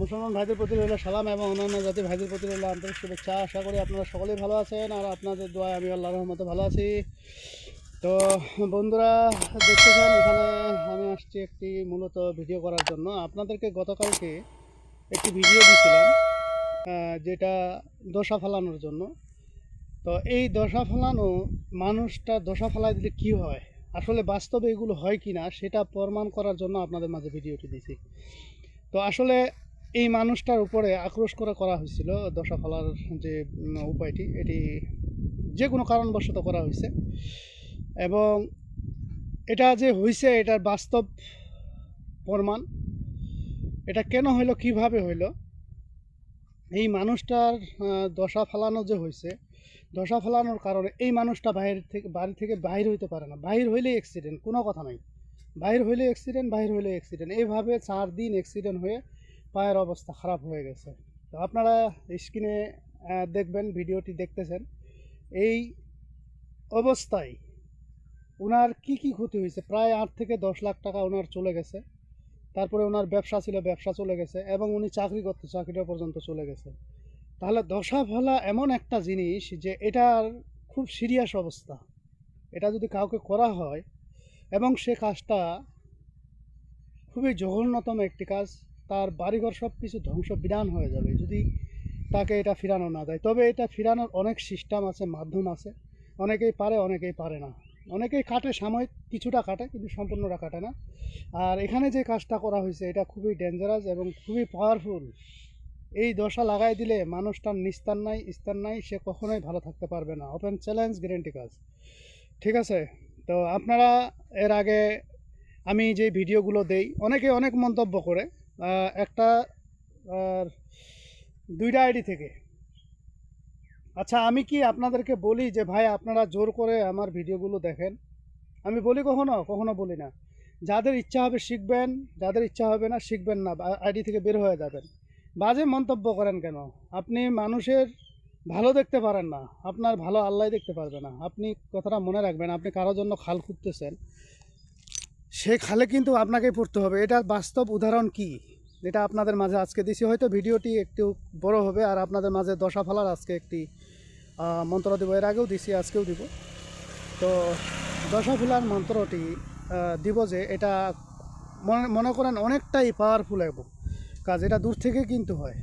মুসলমান ভাইদের প্রতি রইল সালাম এবং অন্যান্য জাতি ভাইদের প্রতি রইল আন্তরিক শুভেচ্ছা। আশা করি আপনারা সকলেই ভালো আছেন আর আপনাদের দোয়ায় আমি আল্লাহ রহমতে ভালো আছি। তো বন্ধুরা, দেখতেছেন, এখানে আমি আসছি একটি মূলত ভিডিও করার জন্য। আপনাদেরকে গতকালকে একটি ভিডিও দিয়েছিলাম যেটা দশা ফেলানোর জন্য। তো এই দশা ফেলানো মানুষটা দশা ফেলাই দিলে কী হয়? আসলে বাস্তবে এগুলো হয় কি না সেটা প্রমাণ করার জন্য আপনাদের মাঝে ভিডিওটি দিছি তো আসলে এই মানুষটার উপরে আক্রোশ করে করা হয়েছিল দশা ফেলার যে উপায়টি, এটি যে কোনো কারণবশত করা হয়েছে। এবং এটা যে হয়েছে, এটার বাস্তব প্রমাণ, এটা কেন হইল, কীভাবে হইল, এই মানুষটার দশা ফেলানো যে হয়েছে, দশা ফেলানোর কারণে এই মানুষটা বাইরে থেকে, বাড়ি থেকে বাইর হইতে পারে না। বাইর হইলে অ্যাক্সিডেন্ট কোনো কথা নাই। বাইর হইলে অ্যাক্সিডেন্ট বাইর হইলে অ্যাক্সিডেন্ট এইভাবে চার দিন অ্যাক্সিডেন্ট হয়ে পায়ের অবস্থা খারাপ হয়ে গেছে। তো আপনারা স্ক্রিনে দেখবেন, ভিডিওটি দেখতেছেন। এই অবস্থায় ওনার কি কি ক্ষতি হয়েছে? প্রায় আট থেকে দশ লাখ টাকা ওনার চলে গেছে। তারপরে ওনার ব্যবসা ছিল, ব্যবসা চলে গেছে এবং উনি চাকরি করতো চাকরিটা পর্যন্ত চলে গেছে। তাহলে দশা ফলা এমন একটা জিনিস যে এটার খুব সিরিয়াস অবস্থা। এটা যদি কাউকে করা হয় এবং সে কাজটা খুবই জঘন্যতম একটি কাজ তার বাড়িঘর সব কিছু ধ্বংস বিধান হয়ে যাবে, যদি তাকে এটা ফিরানো না যায় তবে এটা ফিরানোর অনেক সিস্টেম আছে, মাধ্যম আছে। অনেকেই পারে অনেকেই পারে না। অনেকেই কাটে, সাময়িক কিছুটা কাটে, কিন্তু সম্পূর্ণটা কাটে না। আর এখানে যে কাজটা করা হয়েছে, এটা খুবই ডেঞ্জারাস এবং খুবই পাওয়ারফুল এই দশা লাগাই দিলে মানুষটার নিস্তার নাই স্থান নাই, সে কখনোই ভালো থাকতে পারবে না। ওপেন চ্যালেঞ্জ গ্যারেন্টি কাজ। ঠিক আছে? তো আপনারা এর আগে আমি যে ভিডিওগুলো দেই, অনেকে অনেক মন্তব্য করে একটা দুইটা আইডি থেকে। আচ্ছা আমি কি আপনাদেরকে বলি যে, ভাই, আপনারা জোর করে আমার ভিডিওগুলো দেখেন? আমি বলি কখনো? কখনো বলি না। যাদের ইচ্ছা হবে শিখবেন, যাদের ইচ্ছা হবে না, শিখবেন না আইডি থেকে বের হয়ে যাবেন। বাজে মন্তব্য করেন কেন? আপনি মানুষের ভালো দেখতে পারেন না। আপনার ভালো আল্লাহ দেখতে পারবে না। আপনি কথাটা মনে রাখবেন, আপনি কারোর জন্য খাল খুঁজতেছেন। সেই খালে কিন্তু আপনাকে পড়তে হবে। এটা বাস্তব উদাহরণ কি? এটা আপনাদের মাঝে আজকে দিছি। হয়তো ভিডিওটি একটু বড় হবে আর আপনাদের মাঝে দশা ফেলার আজকে একটি মন্ত্র দেব। এর আগেও দিছি, আজকেও দিব। তো দশা ফেলার মন্ত্রটি দিব যে এটা মনে করেন অনেকটাই পাওয়ারফুল এবং কাজ। এটা দূর থেকে কিন্তু হয়।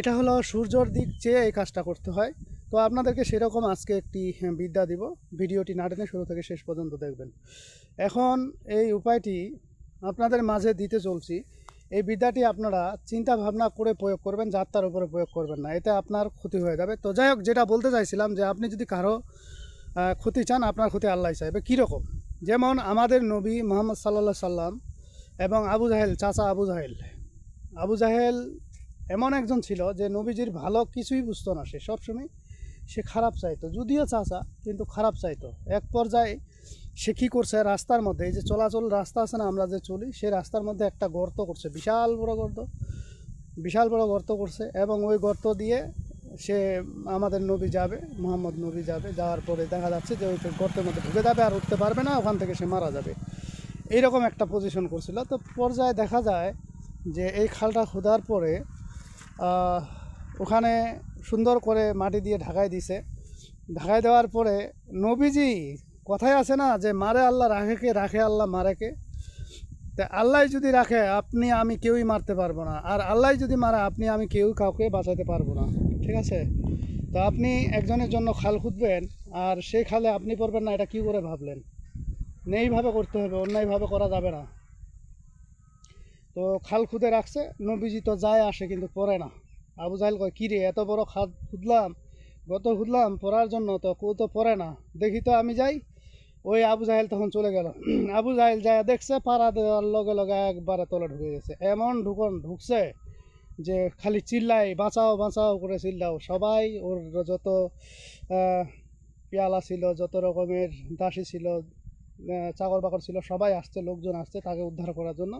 এটা হলো সূর্যর দিক চেয়ে এই কাজটা করতে হয়। তো আপনাদেরকে সেরকম আজকে একটি হ্যাঁ, বিদ্যা দিব। ভিডিওটি না টেনে শুরু থেকে শেষ পর্যন্ত দেখবেন। এখন এই উপায়টি আপনাদের মাঝে দিতে চলছি। এই বিদ্যাটি আপনারা চিন্তা ভাবনা করে প্রয়োগ করবেন যাত্রার উপরে প্রয়োগ করবেন না। এতে আপনার ক্ষতি হয়ে যাবে। তো যাই হোক যেটা বলতে চাইছিলাম যে আপনি যদি কারও ক্ষতি চান আপনার ক্ষতি আল্লাহ চাইবে। কীরকম? যেমন আমাদের নবী মোহাম্মদ সাল্লা সাল্লাম এবং আবু জাহেল চাচা আবু জাহেল। আবু জাহেল এমন একজন ছিল যে নবীজির ভালো কিছুই বুঝতো না সে সবসময়। সে খারাপ চাইতো, যদিও চাচা, কিন্তু খারাপ চাইতো। এক পর্যায়ে সে কী করছে, রাস্তার মধ্যে, এই যে চলাচল রাস্তা আছে না, আমরা যে চলি, সে রাস্তার মধ্যে একটা গর্ত করছে, বিশাল বড় গর্ত, বিশাল বড় গর্ত করছে এবং ওই গর্ত দিয়ে সে আমাদের নবী যাবে, মোহাম্মদ নবী যাবে, যাওয়ার পরে দেখা যাচ্ছে যে ওই গর্তের মধ্যে ঢুকে যাবে আর উঠতে পারবে না, ওখান থেকে সে মারা যাবে। এইরকম একটা পজিশন করছিল। তো পর্যায়ে দেখা যায় যে এই খালটা খোদার পরে ওখানে সুন্দর করে মাটি দিয়ে ঢাকাই দিছে। ঢাকাই দেওয়ার পরে নবীজি কথাই আছে না যে, মারে আল্লাহ রাখেকে রাখে আল্লাহ মারেকে তা আল্লাহ যদি রাখে, আপনি, আমি কেউই মারতে পারব না। আর আল্লাহ যদি মারে, আপনি, আমি কেউ কাউকে বাঁচাতে পারব না। ঠিক আছে? তো আপনি একজনের জন্য খাল খুঁজবেন আর সেই খালে আপনি পড়বেন না, এটা কি করে ভাবলেন? নেইভাবে করতে হবে, অন্যায়ভাবে করা যাবে না। তো খাল খুদে রাখছে, নবীজি তো যায় আসে, কিন্তু পড়ে না। আবু জাহেল কয় কী রে এত বড় খাদ খুদলাম গত খুঁজলাম, পড়ার জন্য, তো কেউ তো পড়ে না। দেখি তো আমি যাই। ওই আবু জাহেল তখন চলে গেল। আবু জাহেল যায় দেখছে, পাড়া দেওয়ার লগে লগে একবারে তলে ঢুকে গেছে। এমন ঢুকন, ঢুকছে যে খালি চিল্লাই বাঁচাও বাঁচাও করে চিল্লাও। সবাই ওর যত পেয়ালা ছিল, যত রকমের দাসী ছিল চাকর বাকর ছিল, সবাই আসছে, লোকজন আসছে তাকে উদ্ধার করার জন্য।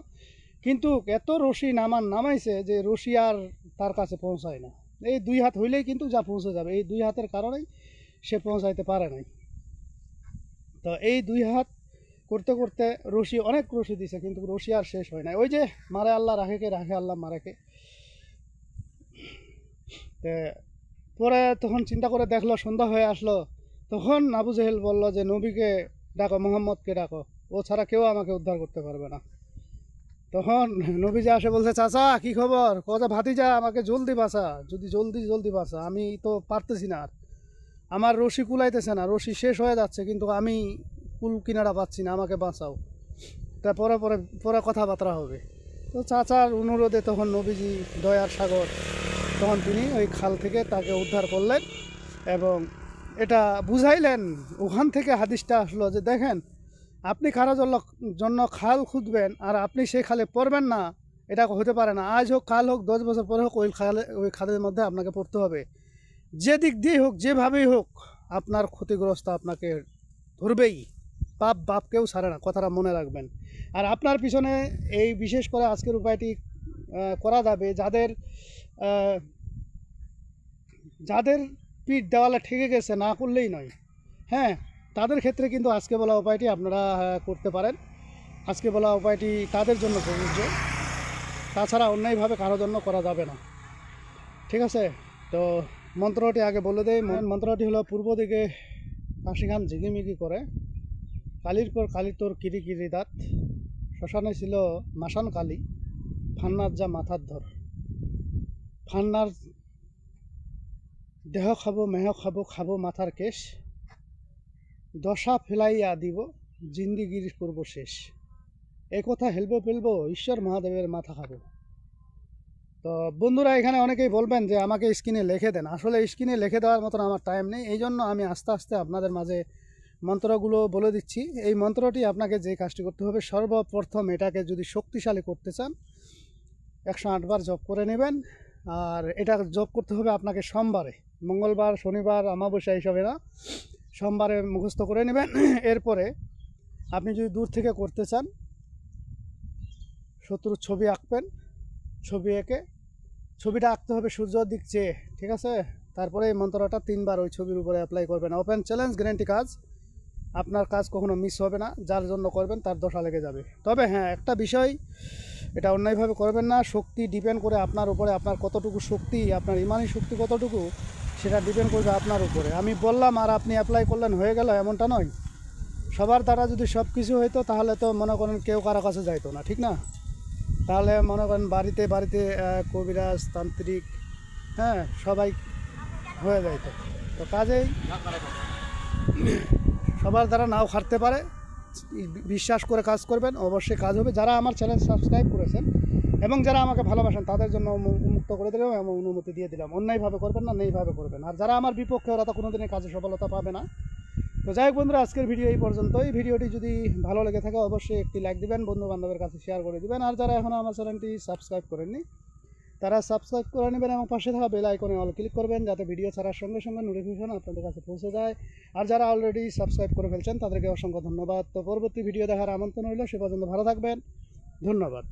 কিন্তু এত রশি নামান নামাইছে যে রশি আর তার কাছে পৌঁছায় না। এই দুই হাত হইলেই কিন্তু যা পৌঁছে যাবে। এই দুই হাতের কারণেই সে পৌঁছাইতে পারে নাই। তো এই দুই হাত করতে করতে রশি, অনেক রশি দিছে, কিন্তু রশি আর শেষ হয় না ওই যে মারে আল্লাহ রাখেকে রাখে আল্লাহ মারেকে পরে তখন চিন্তা করে দেখল, সন্ধ্যা হয়ে আসলো। তখন আবু জেহেল বলল যে, নবীকে ডাকো, মোহাম্মদকে ডাকো। ও ছাড়া কেউ আমাকে উদ্ধার করতে পারবে না। তখন নবীজা আসে বলছে, চাচা, কি খবর? কথা ভাতিজা, আমাকে জলদি বাঁচা। যদি জলদি জলদি বাঁচা, আমি তো পারতেছি না আর। আমার রশি কুলাইতেছে না, রশি শেষ হয়ে যাচ্ছে, কিন্তু আমি কুল কিনারা পাচ্ছি না, আমাকে বাঁচাও। তা পরে পরে পরে কথাবার্তা হবে। তো চাচার অনুরোধে তখন নবীজি দয়ার সাগর, তখন তিনি ওই খাল থেকে তাকে উদ্ধার করলেন এবং এটা বুঝাইলেন। ওখান থেকে হাদিসটা আসলো যে, দেখেন আপনি কারও জন্য খাল খুঁজবেন আর আপনি সেই খালে পড়বেন না, এটা হতে পারে না। আজ হোক, কাল হোক, দশ বছর পরে হোক, ওই খালে, ওই খালের মধ্যে আপনাকে পড়তে হবে। যে দিক দিয়ে হোক, যেভাবেই হোক, আপনার ক্ষতিগ্রস্ত আপনাকে ধরবেই। পাপ বাপকেও সারে না, কথাটা মনে রাখবেন। আর আপনার পিছনে এই বিশেষ করে আজকের উপায়টি করা যাবে, যাদের যাদের পিঠ দেওয়ালে ঠেকে গেছে, না করলেই নয়। হ্যাঁ তাদের ক্ষেত্রে কিন্তু আজকে বলা উপায়টি আপনারা করতে পারেন। আজকে বলা উপায়টি তাদের জন্য প্রযোজ্য। তাছাড়া অন্যায়ভাবে কারও জন্য করা যাবে না। ঠিক আছে? তো মন্ত্রটি আগে বলে দেয় মন- মন্ত্রটি হলো পূর্ব দিকে কাশিঘাম ঝিকিমিকি করে। কালির পর কালি তোর কিরি কিরি দাঁত। শ্মশানে ছিল মাসান কালী। ফান্নার যা মাথার ধর। ফান্নার দেহ খাব, মেহ খাব খাব মাথার কেশ। দশা ফেলাইয়া দিব, জিন্দিগির করব শেষ। এ কথা হেলবো ফেলব ঈশ্বর মহাদেবের মাথা খাব। তো বন্ধুরা, এখানে অনেকেই বলবেন যে আমাকে স্ক্রিনে লিখে দেন। আসলে স্ক্রিনে লিখে দেওয়ার মতন আমার টাইম নেই। এই জন্য আমি আস্তে আস্তে আপনাদের মাঝে মন্ত্রগুলো বলে দিচ্ছি। এই মন্ত্রটি আপনাকে যে কাজটি করতে হবে, সর্বপ্রথম এটাকে যদি শক্তিশালী করতে চান, একশো আটবার জপ করে নেবেন। আর এটা জপ করতে হবে আপনাকে সোমবারে। মঙ্গলবার, শনিবার, অমাবস্যা হিসাবে না সোমবারে মুখস্থ করে নেবেন। এরপরে আপনি যদি দূর থেকে করতে চান, শত্রুর ছবি আঁকবেন, ছবি এঁকে। ছবিটা আঁকতে হবে সূর্যর দিক চেয়ে, ঠিক আছে? তারপরে এই মন্ত্রটা তিনবার ওই ছবির উপরে অ্যাপ্লাই করবেন। ওপেন চ্যালেঞ্জ গ্যারেন্টি কাজ। আপনার কাজ কখনো মিস হবে না, যার জন্য করবেন তার দশা লেগে যাবে। তবে হ্যাঁ একটা বিষয়, এটা অন্যায়ভাবে করবেন না। শক্তি ডিপেন্ড করে আপনার উপরে আপনার কতটুকু শক্তি, আপনার ইমানি শক্তি কতটুকু সেটা ডিপেন্ড করবে আপনার উপরে। আমি বললাম, আর আপনি অ্যাপ্লাই করলেন, হয়ে গেল, এমনটা নয়। সবার দ্বারা যদি সব কিছু হইতো, তাহলে তো মনে করেন কেউ কারও কাছে যাইতো না, ঠিক না? তাহলে মনে করেন বাড়িতে বাড়িতে কবিরাজ, তান্ত্রিক হ্যাঁ সবাই হয়ে যাইতো। তো কাজেই সবার দ্বারা নাও খাটতে পারে। বিশ্বাস করে কাজ করবেন, অবশ্যই কাজ হবে। যারা আমার চ্যানেল সাবস্ক্রাইব করেছেন এবং যারা আমাকে ভালোবাসেন, তাদের জন্য উন্মুক্ত করে দিলাম এবং অনুমতি দিয়ে দিলাম। অন্যায়ভাবে করবেন না নেইভাবে করবেন। আর যারা আমার বিপক্ষে, ওরা তো কোনোদিনই কাজে সফলতা পাবে না। তো যাই হোক বন্ধুরা, আজকের ভিডিও এই পর্যন্ত পর্যন্তই। ভিডিওটি যদি ভালো লেগে থাকে, অবশ্যই একটি লাইক দিবেন বন্ধু বান্ধবের কাছে শেয়ার করে দিবেন। আর যারা এখনও আমার চ্যানেলটি সাবস্ক্রাইব করেননি, তারা সাবস্ক্রাইব করে নেবেন এবং পাশে থাকা বেল আইকনে অল ক্লিক করবেন, যাতে ভিডিও ছাড়ার সঙ্গে সঙ্গে নোটিফিকেশন আপনাদের কাছে পৌঁছে যায়। আর যারা অলরেডি সাবস্ক্রাইব করে ফেলছেন, তাদেরকে অসংখ্য ধন্যবাদ। তো পরবর্তী ভিডিও দেখার আমন্ত্রণ হইল সে পর্যন্ত ভালো থাকবেন। ধন্যবাদ।